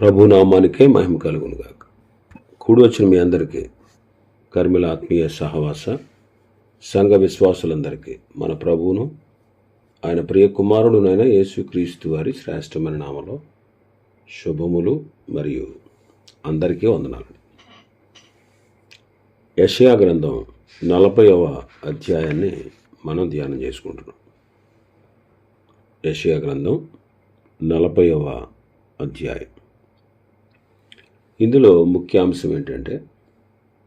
ప్రభు నామానికే మహిమ కలుగునుగాక. కూడి వచ్చిన మీ అందరికీ కర్మిల ఆత్మీయ సహవాస సంఘ విశ్వాసులందరికీ మన ప్రభువును ఆయన ప్రియ కుమారుడునైన యేసుక్రీస్తు వారి శ్రేష్టమైన నామలో శుభములు మరియు అందరికీ వందనాలు. యషయా గ్రంథం నలభైవ అధ్యాయాన్ని మనం ధ్యానం చేసుకుంటున్నాం. యషయా గ్రంథం నలభైవ అధ్యాయం. ఇందులో ముఖ్యాంశం ఏంటంటే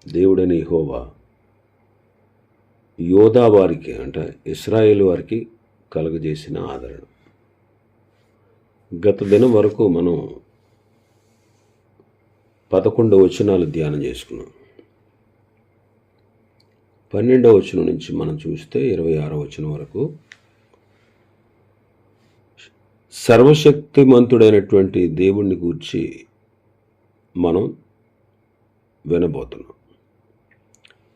దేవుడని హోవా యోధా వారికి అంటే ఇస్రాయేల్ వారికి కలుగజేసిన ఆదరణ. గత దినం వరకు మనం పదకొండు వచనాలు ధ్యానం చేసుకున్నాం. పన్నెండవ వచనం నుంచి మనం చూస్తే ఇరవై ఆరో వచనం వరకు సర్వశక్తిమంతుడైనటువంటి దేవుణ్ణి గూర్చి మనం వినబోతున్నాం.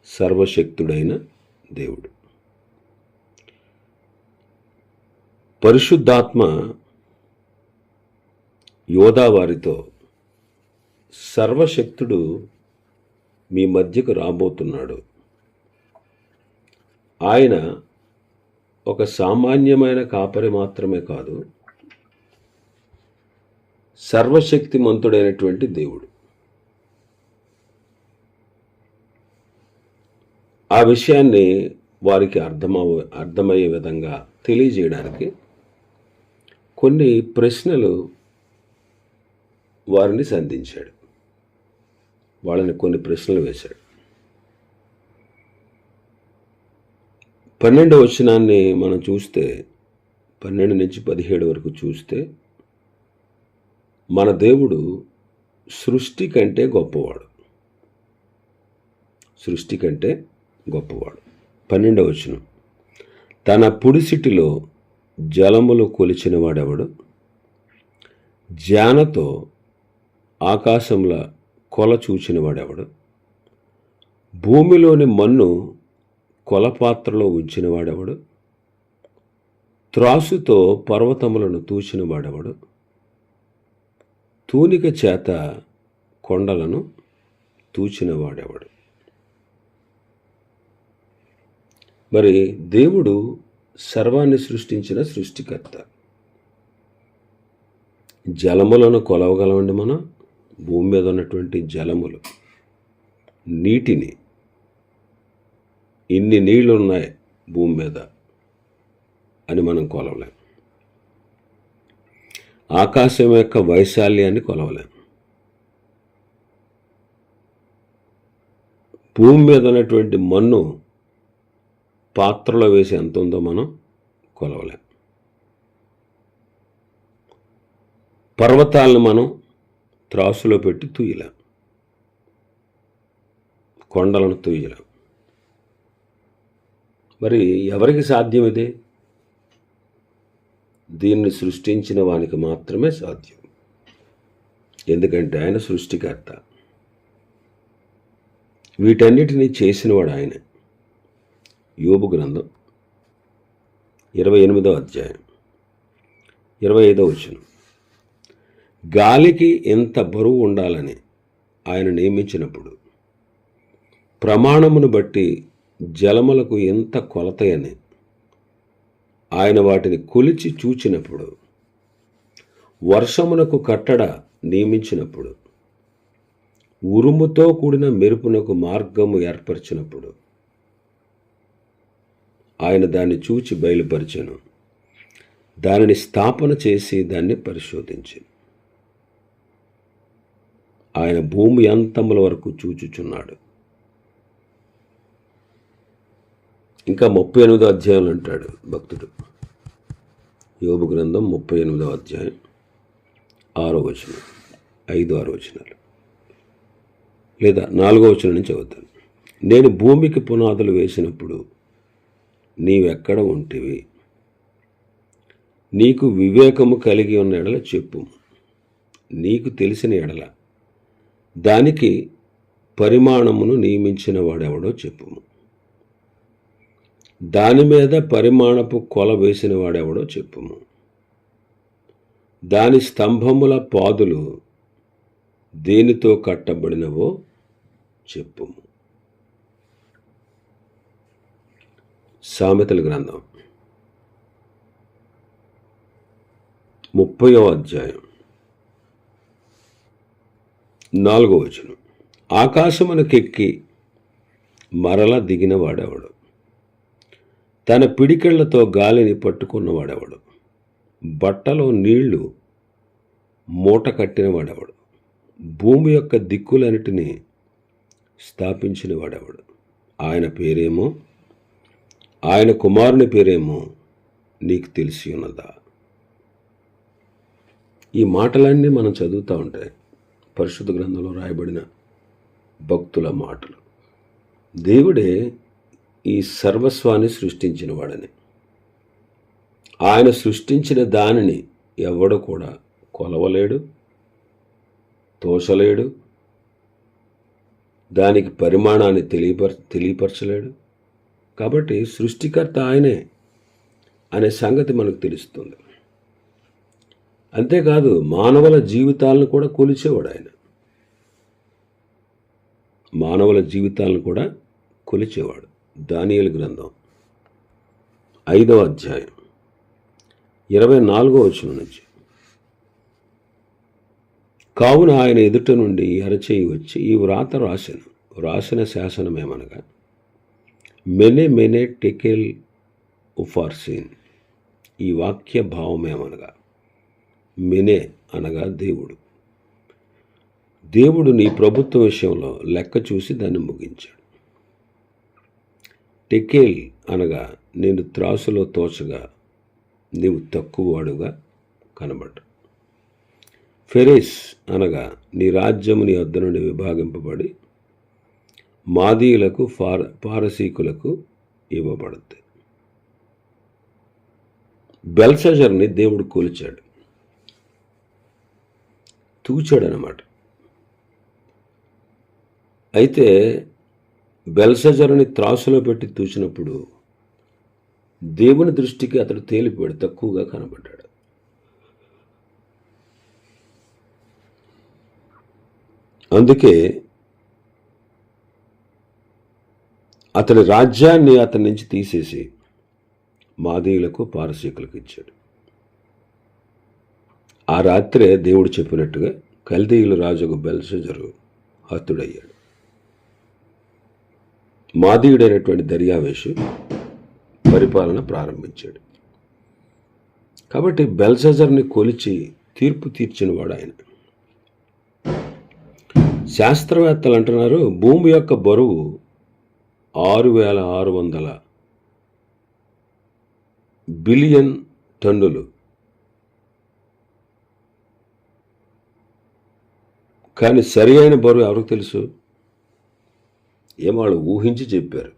సర్వశక్తుడైన దేవుడు. పరిశుద్ధాత్మ యోధా వారితో సర్వశక్తుడు మీ మధ్యకు రాబోతున్నాడు. ఆయన ఒక సామాన్యమైన కాపరి మాత్రమే కాదు సర్వశక్తిమంతుడైనటువంటి దేవుడు. ఆ విషయాన్ని వారికి అర్థమవ అర్థమయ్యే విధంగా తెలియజేయడానికి కొన్ని ప్రశ్నలు వారిని సంధించాడు. వాళ్ళని కొన్ని ప్రశ్నలు వేశాడు. పన్నెండవ వచనాన్ని మనం చూస్తే పన్నెండు నుంచి పదిహేడు వరకు చూస్తే మన దేవుడు సృష్టి కంటే గొప్పవాడు. సృష్టి కంటే గొప్పవాడు. పన్నెండవ వచనం. తన పుడిసిటిలో జలములు కొలిచిన వాడెవడు జానతో ఆకాశంల కొల చూచిన వాడెవడు భూమిలోని మన్ను కొలపాత్రలో ఉంచిన వాడెవడు త్రాసుతో పర్వతములను తూచిన వాడెవడు తూనిక చేత కొండలను తూచిన వాడెవడు మరి దేవుడు సర్వాన్ని సృష్టించిన సృష్టికర్త. జలములను కొలవగలమండి మనం. భూమి మీద ఉన్నటువంటి జలములు నీటిని. ఇన్ని నీళ్ళు ఉన్నాయి భూమి మీద అని మనం కొలవలేం. ఆకాశం యొక్క వైశాల్యాన్ని కొలవలేం. భూమి మీద ఉన్నటువంటి మన్ను పాత్రలో వేసి ఎంత ఉందో మనం కొలవలేం. పర్వతాలను మనం త్రాసులో పెట్టి తూయలేం. కొండలను తూయలేం. మరి ఎవరికి సాధ్యం ఇది? దీన్ని సృష్టించిన వానికి మాత్రమే సాధ్యం. ఎందుకంటే ఆయన సృష్టికర్త. వీటన్నిటినీ చేసినవాడు ఆయన. యోబు గ్రంథం ఇరవై ఎనిమిదో అధ్యాయం. ఇరవై ఐదో వచనం. గాలికి ఎంత బరువు ఉండాలని ఆయన నియమించినప్పుడు ప్రమాణమును బట్టి జలములకు ఎంత కొలతయని ఆయన వాటిని కొలిచి చూచినప్పుడు వర్షమునకు కట్టడ నియమించినప్పుడు ఉరుముతో కూడిన మెరుపునకు మార్గము ఏర్పరిచినప్పుడు ఆయన దాన్ని చూచి బయలుపరిచాను. దానిని స్థాపన చేసి దాన్ని పరిశోధించి. ఆయన భూమి అంతముల వరకు చూచుచున్నాడు. ఇంకా ముప్పై ఎనిమిదో అధ్యాయాలు అంటాడు భక్తుడు. యోబు గ్రంథం ముప్పై ఎనిమిదో అధ్యాయం ఆరో వచనం ఐదు ఆరో వచనాలు. లేదా నాలుగో వచనం నుంచి చదువుతాను. నేను భూమికి పునాదులు వేసినప్పుడు నీవెక్కడ ఉంటివి? నీకు వివేకము కలిగి ఉన్న ఎడల చెప్పు. నీకు తెలిసిన ఎడల. దానికి పరిమాణమును నియమించిన వాడెవడో చెప్పుము దాని మీద పరిమాణపు కొల వేసిన వాడెవడో చెప్పుము దాని స్తంభముల పాదులు దేనితో కట్టబడినవో చెప్పుము సామెతల గ్రంథం. ముప్పయో అధ్యాయం. నాలుగో వచనం. ఆకాశమునకెక్కి మరల దిగిన వాడెవడు తన పిడికెళ్ళతో గాలిని పట్టుకున్నవాడెవడు? బట్టలో నీళ్ళు మూట కట్టిన వాడెవడు భూమి యొక్క దిక్కులన్నిటినీ స్థాపించిన వాడెవడు ఆయన పేరేమో ఆయన కుమారుని పేరేమో నీకు తెలిసి ఉన్నదా? ఈ మాటలన్నీ మనం చదువుతూ ఉంటే పరిశుద్ధ గ్రంథంలో రాయబడిన భక్తుల మాటలు. దేవుడే ఈ సర్వస్వాన్ని సృష్టించిన వాడని. ఆయన సృష్టించిన దానిని ఎవడు కూడా కొలవలేడు తోసలేడు దానికి పరిమాణాన్ని తెలియపర తెలియపరచలేడు. కాబట్టి సృష్టికర్త ఆయనే అనే సంగతి మనకు తెలుస్తుంది. అంతేకాదు మానవుల జీవితాలను కూడా కొలిచేవాడు ఆయన. మానవుల జీవితాలను కూడా కొలిచేవాడు. దానియలు గ్రంథం ఐదవ అధ్యాయం ఇరవై నాలుగో వచనం నుంచి. కావున ఆయన ఎదుట నుండి అరచేయి వచ్చి ఈ వ్రాత రాసిన రాసిన శాసనమేమనగా మెనే మెనే టెకెల్ ఉఫార్సీన్. ఈ వాక్య భావమేమనగా మెనే అనగా దేవుడు. దేవుడు నీ ప్రభుత్వ విషయంలో లెక్క చూసి దాన్ని ముగించాడు. టెకేల్ అనగా నేను త్రాసులో తోచగా నీవు తక్కువవాడుగా కనబడ్డా. ఫెరేస్ అనగా నీ రాజ్యము నీ వద్ద నుండి విభాగింపబడి మాదీయులకు ఫార పారసీకులకు ఇవ్వబడుద్ది బెల్సజర్ని దేవుడు కొలిచాడు. తూచాడనమాట అయితే బెల్సజర్ని త్రాసులో పెట్టి తూచినప్పుడు దేవుని దృష్టికి అతడు తేలిపోయాడు తక్కువగా కనబడ్డాడు. అందుకే అతని రాజ్యాన్ని అతని నుంచి తీసేసి మాదీయులకు పారసీకులకు ఇచ్చాడు. ఆ రాత్రే దేవుడు చెప్పినట్టుగా కల్దీయుల రాజుకు బెల్సజరు హతుడయ్యాడు. మాదీయుడైనటువంటి దర్యావేషు పరిపాలన ప్రారంభించాడు. కాబట్టి బెల్సజర్ని కొలిచి తీర్పు తీర్చినవాడు ఆయన. శాస్త్రవేత్తలు అంటున్నారు భూమి యొక్క బరువు ఆరు వేల ఆరు వందల బిలియన్ టన్నులు. కానీ సరి అయిన బరువు ఎవరికి తెలుసు? ఏమో ఊహించి చెప్పారు.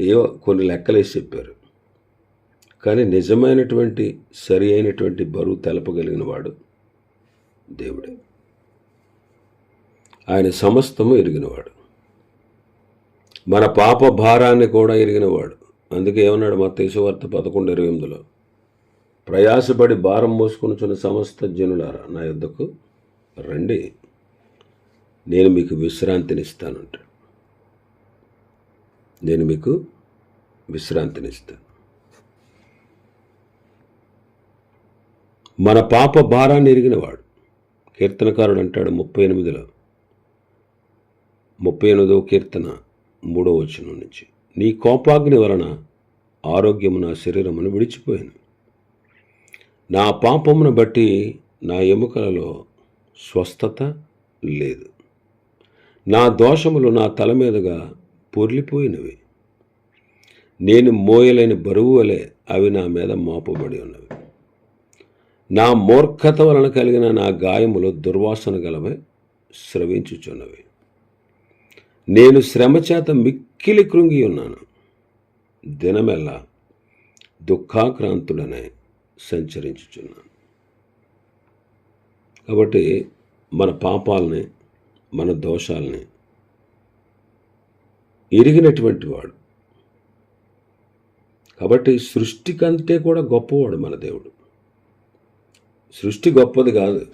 ఏవో కొన్ని లెక్కలేసి చెప్పారు. కానీ నిజమైనటువంటి సరి అయినటువంటి బరువు తెలపగలిగిన వాడు దేవుడే. ఆయన సమస్తము ఎరిగినవాడు. మన పాప భారాన్ని కూడా ఎరిగినవాడు. అందుకే ఏమన్నాడు మా వార్త పదకొండు ఇరవై ఎనిమిదిలో? ప్రయాసపడి భారం మోసుకొనుచున్న సమస్త జనులారా నా యొద్దకు రండి. నేను మీకు విశ్రాంతినిస్తానంట నేను మీకు విశ్రాంతినిస్తాను. మన పాప భారాన్ని ఎరిగినవాడు. కీర్తనకారుడు అంటాడు ముప్పై ఎనిమిదిలో. ముప్పై ఎనిమిదో కీర్తన. మూడో వచనం నుంచి. నీ కోపాగ్ని వలన ఆరోగ్యము నా శరీరమును విడిచిపోయింది నా పాపమును బట్టి నా ఎముకలలో స్వస్థత లేదు. నా దోషములు నా తల మీదుగా పొర్లిపోయినవి. నేను మోయలేని బరువు వలె అవి నా మీద మోపబడి ఉన్నవి. నా మూర్ఖత వలన కలిగిన నా గాయములు దుర్వాసన గలవై స్రవించుచున్నవి. నేను శ్రమచేత మిక్కిలి కృంగి ఉన్నాను. దినమెల్లా దుఃఖాక్రాంతుడనే సంచరించుచున్నాను. కాబట్టి మన పాపాలని మన దోషాలని ఎరిగినటువంటి వాడు. కాబట్టి సృష్టి కంటే కూడా గొప్పవాడు మన దేవుడు. సృష్టి గొప్పది కాదు.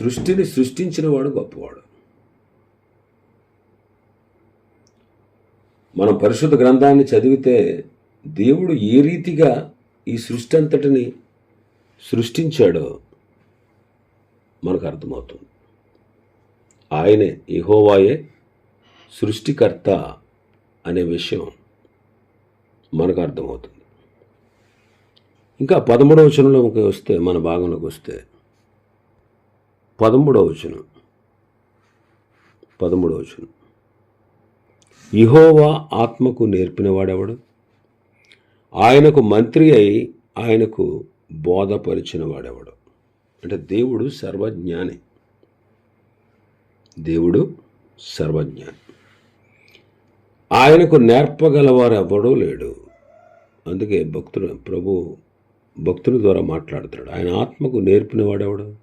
సృష్టిని సృష్టించిన వాడు గొప్పవాడు. మనం పరిశుద్ధ గ్రంథాన్ని చదివితే దేవుడు ఏ రీతిగా ఈ సృష్టి అంతటిని సృష్టించాడో మనకు అర్థమవుతుంది. ఆయనే ఇహోవాయే సృష్టికర్త అనే విషయం మనకు అర్థమవుతుంది. ఇంకా పదమూడవ వచనంలోకి వస్తే మన భాగంలోకి వస్తే పదమూడవ వచనం పదమూడవ వచనం. ఇహోవా ఆత్మకు నేర్పినవాడెవడు? ఆయనకు మంత్రి అయి ఆయనకు బోధపరిచిన వాడెవడు అంటే దేవుడు సర్వజ్ఞాని. దేవుడు సర్వజ్ఞాని. ఆయనకు నేర్పగలవారు ఎవడూ లేడు. అందుకే భక్తుడు ప్రభు భక్తుని ద్వారా మాట్లాడుతాడు ఆయన ఆత్మకు నేర్పినవాడెవడు?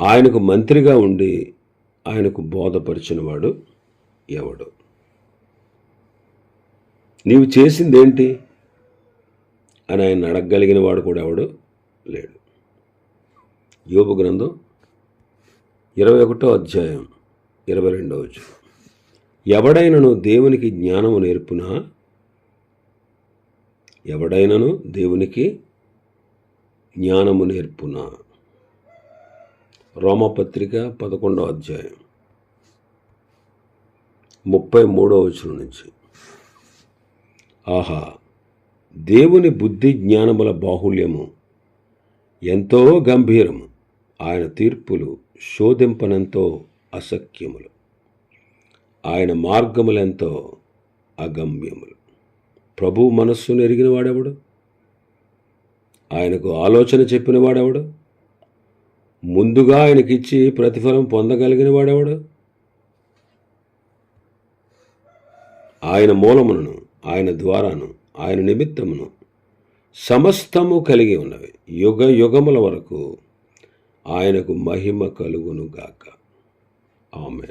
ఆయనకు మంత్రిగా ఉండి ఆయనకు బోధపరిచినవాడు ఎవడు? నీవు చేసిందేంటి? అని ఆయన అడగగలిగిన వాడు కూడా ఎవడు? లేడు. యోపు గ్రంథం ఇరవై ఒకటో అధ్యాయం ఇరవై రెండవ ఎవడైనను దేవునికి జ్ఞానము నేర్పునా? ఎవడైనను దేవునికి జ్ఞానము నేర్పునా? రోమపత్రిక పదకొండో అధ్యాయం. ముప్పై మూడో వచనం నుంచి. ఆహా దేవుని బుద్ధి జ్ఞానముల బాహుల్యము ఎంతో గంభీరము. ఆయన తీర్పులు శోధింపనంతో అసఖ్యములు. ఆయన మార్గములెంతో అగమ్యములు. ప్రభు మనస్సును ఎరిగిన వాడెవడు? ఆయనకు ఆలోచన చెప్పిన వాడెవడు? ముందుగా ఆయనకిచ్చి ప్రతిఫలం పొందగలిగిన వాడెవడు? ఆయన మూలమును ఆయన ద్వారాను ఆయన నిమిత్తమును సమస్తము కలిగి ఉన్నవి. యుగ యుగముల వరకు ఆయనకు మహిమ కలుగును గాక. ఆమె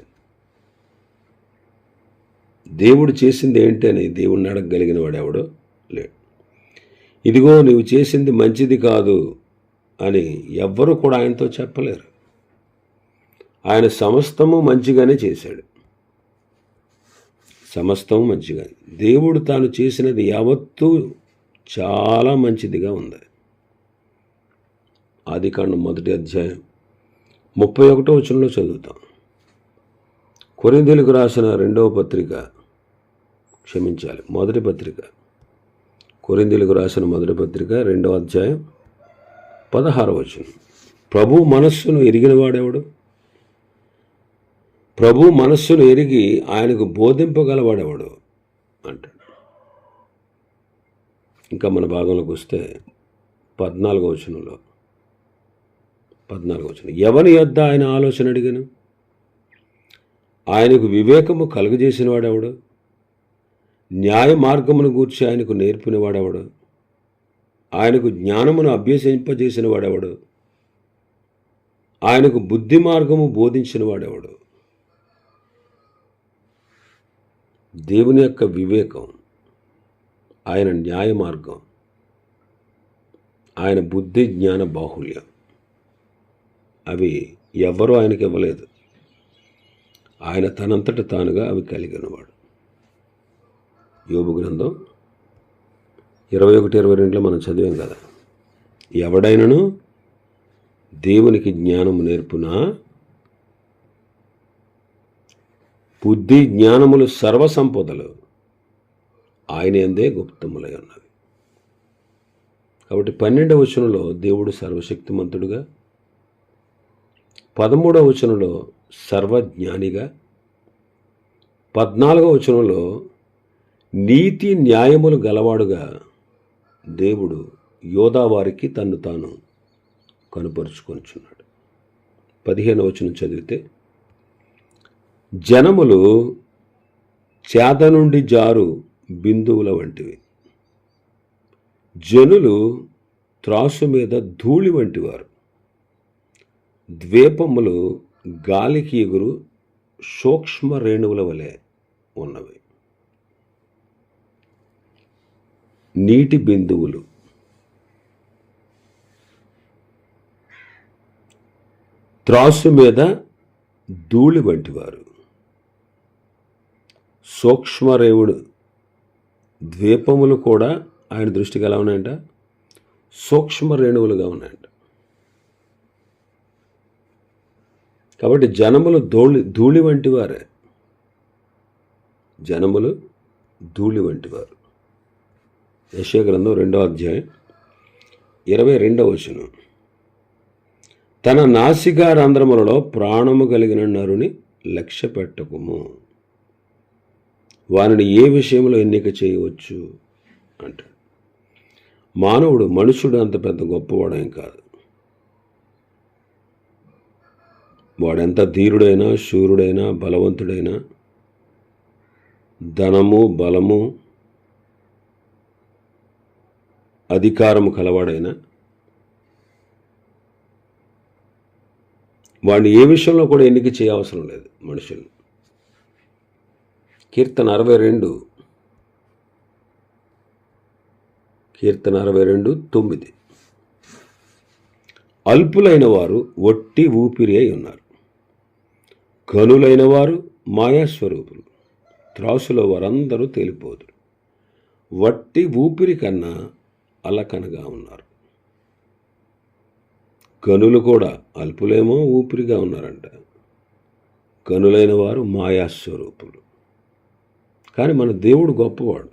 దేవుడు చేసింది ఏంటని దేవుడిని అడగగలిగిన వాడెవడో లేడు. ఇదిగో నీవు చేసింది మంచిది కాదు అని ఎవ్వరూ కూడా ఆయనతో చెప్పలేరు. ఆయన సమస్తము మంచిగానే చేశాడు. సమస్తం మంచిగా. దేవుడు తాను చేసినది యావత్తూ చాలా మంచిదిగా ఉంది. ఆదికాండం మొదటి అధ్యాయం ముప్పై ఒకటో వచనంలో చదువుతాం. కొరిందీలకు రాసిన రెండవ పత్రిక క్షమించాలి మొదటి పత్రిక. కొరిందీలకు రాసిన మొదటి పత్రిక రెండవ అధ్యాయం పదహారవచనం ప్రభు మనస్సును ఎరిగిన వాడెవడు ప్రభు మనస్సును ఎరిగి ఆయనకు బోధింపగలవాడేవాడు? అంటాడు. ఇంకా మన భాగంలోకి వస్తే పద్నాలుగో వచనంలో. పద్నాలుగో వచనం. ఎవని యొద్ద ఆయన ఆలోచన అడిగాను? ఆయనకు వివేకము కలుగజేసిన వాడెవడు న్యాయ మార్గమును గూర్చి ఆయనకు నేర్పిన వాడెవడు ఆయనకు జ్ఞానమును అభ్యసింపజేసిన వాడెవడు ఆయనకు బుద్ధి మార్గము బోధించిన వాడెవడు దేవుని యొక్క వివేకం ఆయన న్యాయ మార్గం ఆయన బుద్ధి జ్ఞాన బాహుల్యం. అవి ఎవరూ ఆయనకి ఇవ్వలేదు. ఆయన తనంతట తానుగా అవి కలిగినవాడు. యోబు గ్రంథం ఇరవై ఒకటి ఇరవై రెండులో మనం చదివాం కదా. ఎవడైనను దేవునికి జ్ఞానము నేర్పునా? బుద్ధి జ్ఞానములు సర్వసంపదలు ఆయన ఎందే గుప్తములై ఉన్నవి. కాబట్టి పన్నెండవ వచనంలో దేవుడు సర్వశక్తిమంతుడుగా పదమూడవ వచనంలో సర్వజ్ఞానిగా పద్నాలుగవ వచనంలో నీతి న్యాయములు గలవాడుగా దేవుడు యోధావారికి తన్ను తాను కనుపరుచుకొనిచున్నాడు. పదిహేను వచనం చదివితే జనములు చేత నుండి జారు బిందువుల వంటివి. జనులు త్రాసు మీద ధూళి వంటివారు. ద్వీపములు గాలికి ఎగురు సూక్ష్మ రేణువుల వలె ఉన్నవి. నీటి బిందువులు. త్రాసు మీద ధూళి వంటివారు. సూక్ష్మరేవుడు. ద్వీపములు కూడా ఆయన దృష్టికి ఎలా ఉన్నాయంట? సూక్ష్మ రేణువులుగా ఉన్నాయంట. కాబట్టి జనములు ధూళి ధూళి వంటి వారే. జనములు ధూళి వంటివారు వారు. యశగ్రంథం రెండో అధ్యాయం ఇరవై రెండవ వచనం. తన నాసికారంధ్రములలో ప్రాణము కలిగిన నరుని లక్ష్య పెట్టకుము. వారిని ఏ విషయంలో ఎన్నిక చేయవచ్చు అంటాడు. మానవుడు మనుషుడు అంత పెద్ద గొప్పవాడేం కాదు. వాడెంత ధీరుడైనా శూరుడైనా బలవంతుడైనా ధనము బలము అధికారము కలవాడైనా వాడిని ఏ విషయంలో కూడా ఎన్నిక చేయవసరం లేదు మనుషులు కీర్తన అరవై రెండు. కీర్తన అరవై రెండు తొమ్మిది. అల్పులైన వారు ఒట్టి ఊపిరి అయి ఉన్నారు. గనులైన వారు మాయాస్వరూపులు. త్రాసులో వారందరూ తేలిపోదురు వట్టి ఊపిరి కన్నా అలకనగా ఉన్నారు. గనులు కూడా అల్పులేమో ఊపిరిగా ఉన్నారంట. గనులైన వారు మాయాస్వరూపులు. కానీ మన దేవుడు గొప్పవాడు.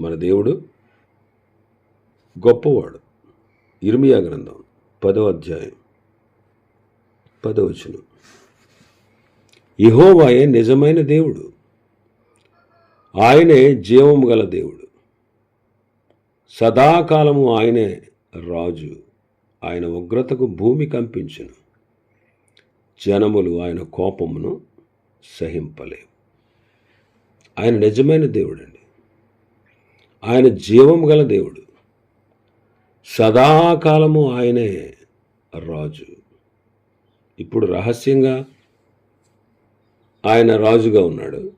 మన దేవుడు గొప్పవాడు. ఇర్మియా గ్రంథం పదో అధ్యాయం పదవచనం ఇహోవాయే నిజమైన దేవుడు. ఆయనే జీవము గల దేవుడు. సదాకాలము ఆయనే రాజు. ఆయన ఉగ్రతకు భూమి కంపించును. జనములు ఆయన కోపమును సహింపలేవు. ఆయన నిజమైన దేవుడండి. ఆయన జీవం గల దేవుడు. సదాకాలము ఆయనే రాజు. ఇప్పుడు రహస్యంగా ఆయన రాజుగా ఉన్నాడు.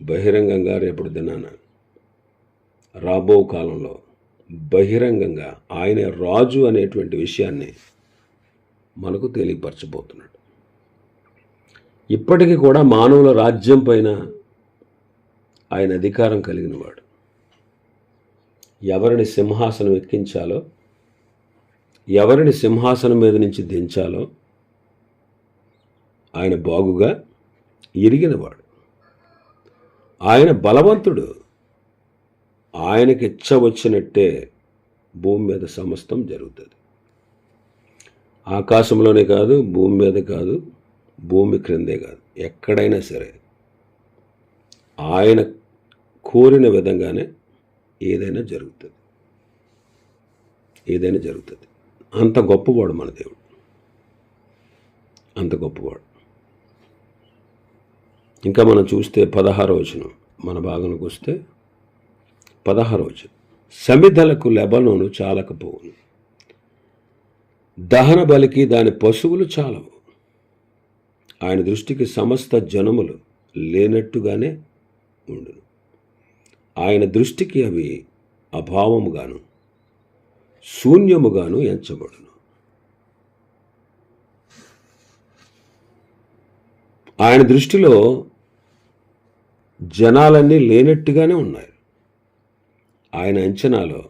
బహిరంగంగా రేపటి దినాన రాబో కాలంలో బహిరంగంగా ఆయన రాజు అనేటువంటి విషయాన్ని మనకు తెలియపరచబోతున్నాడు. ఇప్పటికీ కూడా మానవుల రాజ్యం పైన ఆయన అధికారం కలిగినవాడు. ఎవరిని సింహాసనం ఎక్కించాలో ఎవరిని సింహాసనం మీద నుంచి దించాలో ఆయన బాగుగా ఎరిగినవాడు. ఆయన బలవంతుడు. ఆయనకి ఇచ్చ వచ్చినట్టే భూమి మీద సమస్తం జరుగుతుంది. ఆకాశంలోనే కాదు భూమి మీద కాదు భూమి క్రిందే కాదు ఎక్కడైనా సరే. ఆయన కోరిన విధంగానే ఏదైనా జరుగుతుంది. ఏదైనా జరుగుతుంది. అంత గొప్పవాడు మన దేవుడు. అంత గొప్పవాడు. ఇంకా మనం చూస్తే పదహారో వచనం. మన భాగంలోకి వస్తే పదహారో వచనం. సమిధలకు లెబనోను చాలకపోవును. దహన బలికి దాని పశువులు చాలవు. ఆయన దృష్టికి సమస్త జనములు లేనట్టుగానే ఉండును. ఆయన దృష్టికి అవి అభావముగాను శూన్యముగాను ఎంచబడును. ఆయన దృష్టిలో జనాలన్నీ లేనట్టుగానే ఉన్నాయి. ఆయన అంచనాలో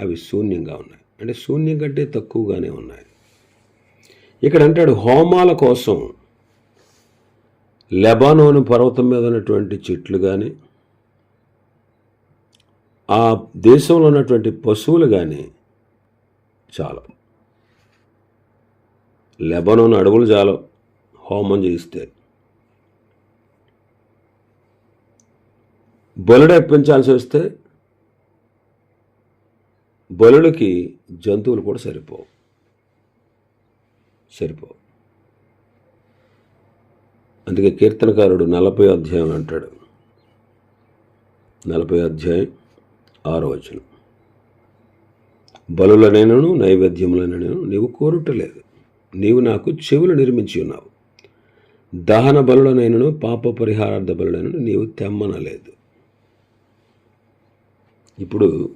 అవి శూన్యంగా ఉన్నాయి. అంటే శూన్యం కంటే తక్కువగానే ఉన్నాయి. ఇక్కడ అంటాడు హోమాల కోసం లెబానోను పర్వతం మీద ఉన్నటువంటి చెట్లు కానీ ఆ దేశంలో ఉన్నటువంటి పశువులు కానీ చాలా. లెబనోన్ అడవులు చాలా. హోమం చేయిస్తే. బలుడు పెంచాల్సి వస్తే బలుడికి జంతువులు కూడా సరిపోవు. సరిపోవు. అందుకే కీర్తనకారుడు నలభై అధ్యాయం అంటాడు. నలభై అధ్యాయం ఆరో వచనం బలులనైనను నైవేద్యములనైనను నీవు కోరుటలేదు. నీవు నాకు చెవులు నిర్మించి ఉన్నావు. దహన బలులనైనను పాప పరిహారార్థ బలులైనను నీవు తెమ్మనలేదు. ఇప్పుడు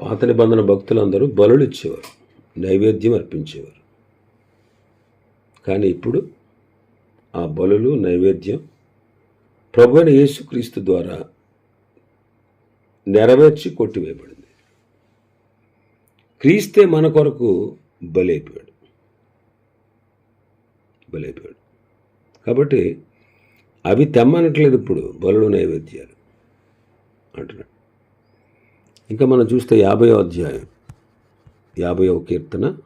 పాత నిబంధన భక్తులందరూ బలులు ఇచ్చేవారు నైవేద్యం అర్పించేవారు. కానీ ఇప్పుడు ఆ బలులు నైవేద్యం ప్రభు అయిన యేసుక్రీస్తు ద్వారా నెరవేర్చి కొట్టివేయబడింది. క్రీస్తే మన కొరకు బలైపోయాడు. బలైపోయాడు. కాబట్టి అవి తెమ్మనట్లేదు ఇప్పుడు బలుడు నైవేద్యాలు అంటున్నాడు. ఇంకా మనం చూస్తే యాభయో అధ్యాయం యాభైవ కీర్తన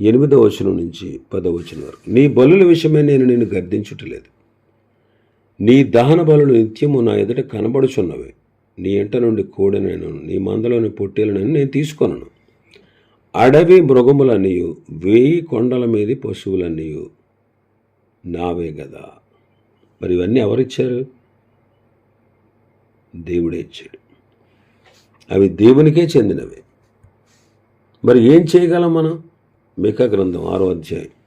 ఎనిమిదవ వచనం నుంచి పదవ వచనం వరకు. నీ బలుల విషయమే నేను నిన్ను గర్దించుటలేదు నీ దహన బలులు నిత్యము నా ఎదుట కనబడుచున్నవి. నీ ఇంట నుండి కోడెనైనా నీ మందలోని పొట్టేలను నేను తీసుకొనను. అడవి మృగములన్నీయు వేయి కొండల మీది పశువులన్నీయు నావే కదా మరి ఇవన్నీ ఎవరిచ్చారు? దేవుడే ఇచ్చాడు. అవి దేవునికే చెందినవి. మరి ఏం చేయగలం మనం? మికా గ్రంథం ఆరో అధ్యాయం.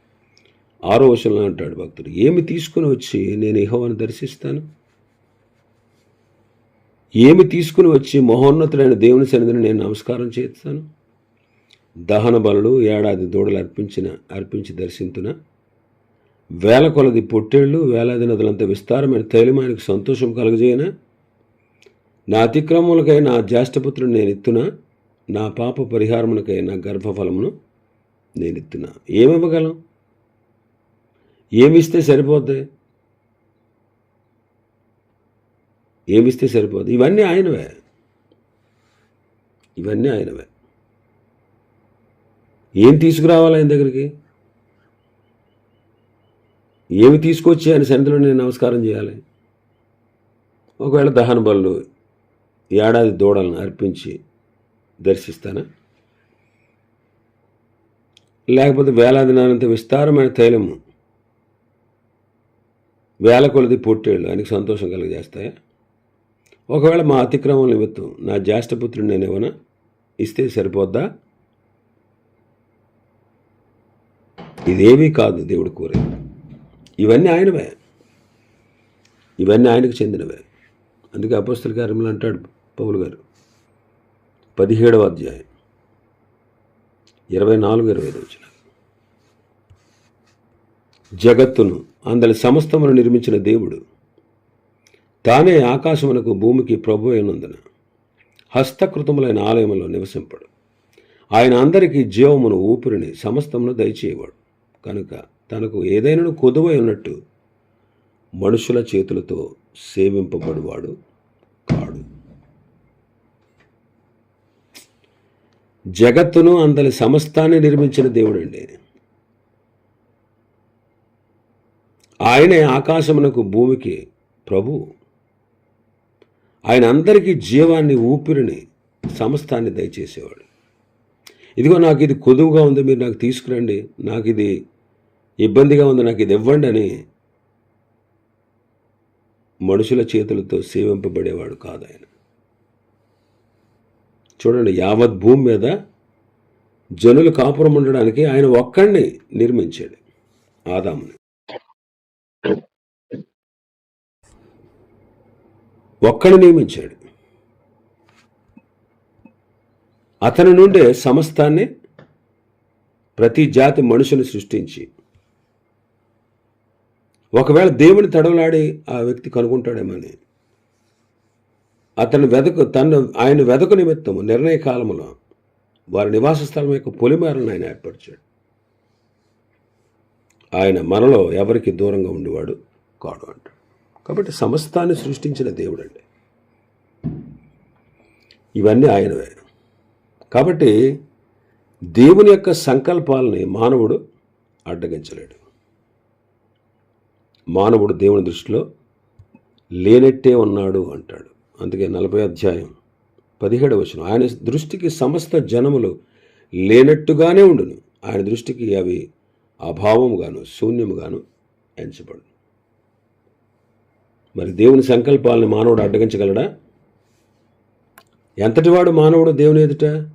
ఆరో వచనంలో అంటాడు భక్తుడు ఏమి తీసుకుని వచ్చి నేను ఇహోవాను దర్శిస్తాను? ఏమి తీసుకుని వచ్చి మహోన్నతుడైన దేవుని సన్నిధిని నేను నమస్కారం చేస్తాను? దహన బలులు ఏడాది దూడలు అర్పించిన అర్పించి దర్శించున వేల కొలది పొట్టేళ్ళు వేలాది నదులంత విస్తారమైన తైలమానికి సంతోషం కలుగజేయనా? నా అతిక్రమములకై నా జ్యేష్ఠపుత్రుడు నేను ఎత్తున? నా పాప పరిహారమునకై నా గర్భఫలమును నేను ఎత్తున? ఏమివ్వగలం? ఏమిస్తే సరిపోద్ది? ఏమిస్తే సరిపోద్ది? ఇవన్నీ ఆయనవే. ఇవన్నీ ఆయనవే. ఏం తీసుకురావాలి ఆయన దగ్గరికి? ఏమి తీసుకొచ్చి ఆయన సన్నిధిలో నేను నమస్కారం చేయాలి? ఒకవేళ దహన బళ్ళు ఏడాది దూడలను అర్పించి దర్శిస్తానా? లేకపోతే వేలాది నానంత విస్తారమైన తైలము వేల కొలది పొట్టేళ్ళు ఆయనకు సంతోషం కలిగజేస్తాయా? ఒకవేళ మా అతిక్రమం నిమిత్తం నా జ్యేష్ఠపుత్రుడు నేను ఏమైనా ఇస్తే సరిపోద్దా? ఇదేమీ కాదు దేవుడు కోరేది. ఇవన్నీ ఆయనవే. ఇవన్నీ ఆయనకు చెందినవే. అందుకే అపస్తుల కార్యములు అంటాడు పౌలు గారు. పదిహేడవ అధ్యాయం. ఇరవై నాలుగు ఇరవై ఐదు వచ్చిన జగత్తును అందరి సమస్తమును నిర్మించిన దేవుడు. తానే ఆకాశమునకు భూమికి ప్రభు అయినందున హస్తకృతములైన ఆలయములో నివసింపడు. ఆయన అందరికీ జీవమును ఊపిరిని సమస్తమును దయచేయవాడు. కనుక తనకు ఏదైనా కొదువై ఉన్నట్టు మనుషుల చేతులతో సేవింపబడువాడు కాడు. జగత్తును అందరి సమస్తాన్ని నిర్మించిన దేవుడండి. ఆయనే ఆకాశమునకు భూమికి ప్రభు. ఆయన అందరికీ జీవాన్ని ఊపిరిని సమస్తాన్ని దయచేసేవాడు. ఇదిగో నాకు ఇది కొదువుగా ఉంది మీరు నాకు తీసుకురండి. నాకు ఇది ఇబ్బందిగా ఉంది నాకు ఇది ఇవ్వండి అని మనుషుల చేతులతో సేవింపబడేవాడు కాదు ఆయన. చూడండి యావత్ భూమి మీద జనులు కాపురం ఉండడానికి ఆయన ఒక్కడిని నిర్మించాడు ఆదాముని. ఒక్కడిని నియమించాడు. అతని నుండే సమస్తాన్ని ప్రతి జాతి మనుషుని సృష్టించి. ఒకవేళ దేవుని తడవలాడి ఆ వ్యక్తి కనుగొంటాడేమని. అతను వెదకు తను ఆయన వెదకు నిమిత్తము నిర్ణయ కాలములో వారి నివాస స్థలం యొక్క పొలిమేరను ఆయన ఏర్పరిచాడు. ఆయన మనలో ఎవరికి దూరంగా ఉండేవాడు? కాడు అంటాడు. కాబట్టి సమస్తాన్ని సృష్టించిన దేవుడండి. ఇవన్నీ ఆయనవే. కాబట్టి దేవుని యొక్క సంకల్పాలని మానవుడు అడ్డగించలేడు. మానవుడు దేవుని దృష్టిలో లేనట్టే ఉన్నాడు అంటాడు. అందుకే నలభై అధ్యాయం పదిహేడవ వచనం. ఆయన దృష్టికి సమస్త జనములు లేనట్టుగానే ఉండును. ఆయన దృష్టికి అవి అభావముగాను శూన్యముగాను ఎంచబడు మరి దేవుని సంకల్పాలను మానవుడు అడ్డగించగలడా? ఎంతటివాడు మానవుడు దేవుని ఎదుట?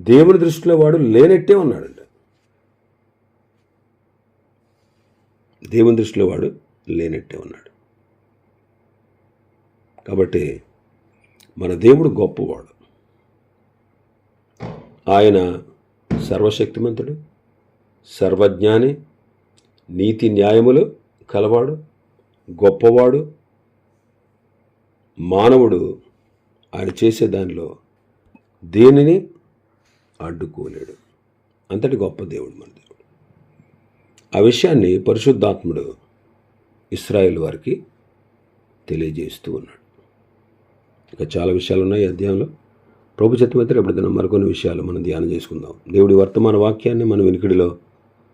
దేవుని దృష్టిలో వాడు లేనట్టే ఉన్నాడంట. దేవుని దృష్టిలో వాడు లేనట్టే ఉన్నాడు. కాబట్టి మన దేవుడు గొప్పవాడు. ఆయన సర్వశక్తిమంతుడు. సర్వజ్ఞాని నీతి న్యాయములు కలవాడు గొప్పవాడు మానవుడు ఆయన చేసే దానిలో దేనిని అడ్డుకోలేడు. అంతటి గొప్ప దేవుడు మన దేవుడు. ఆ విషయాన్ని పరిశుద్ధాత్ముడు ఇస్రాయేల్ వారికి తెలియజేస్తూ ఉన్నాడు. ఇంకా చాలా విషయాలు ఉన్నాయి అధ్యాయంలో. ప్రభు చెత్తమైతే ఎప్పుడైనా మరికొన్ని విషయాలు మనం ధ్యానం చేసుకుందాం. దేవుడి వర్తమాన వాక్యాన్ని మన వెనుకడిలో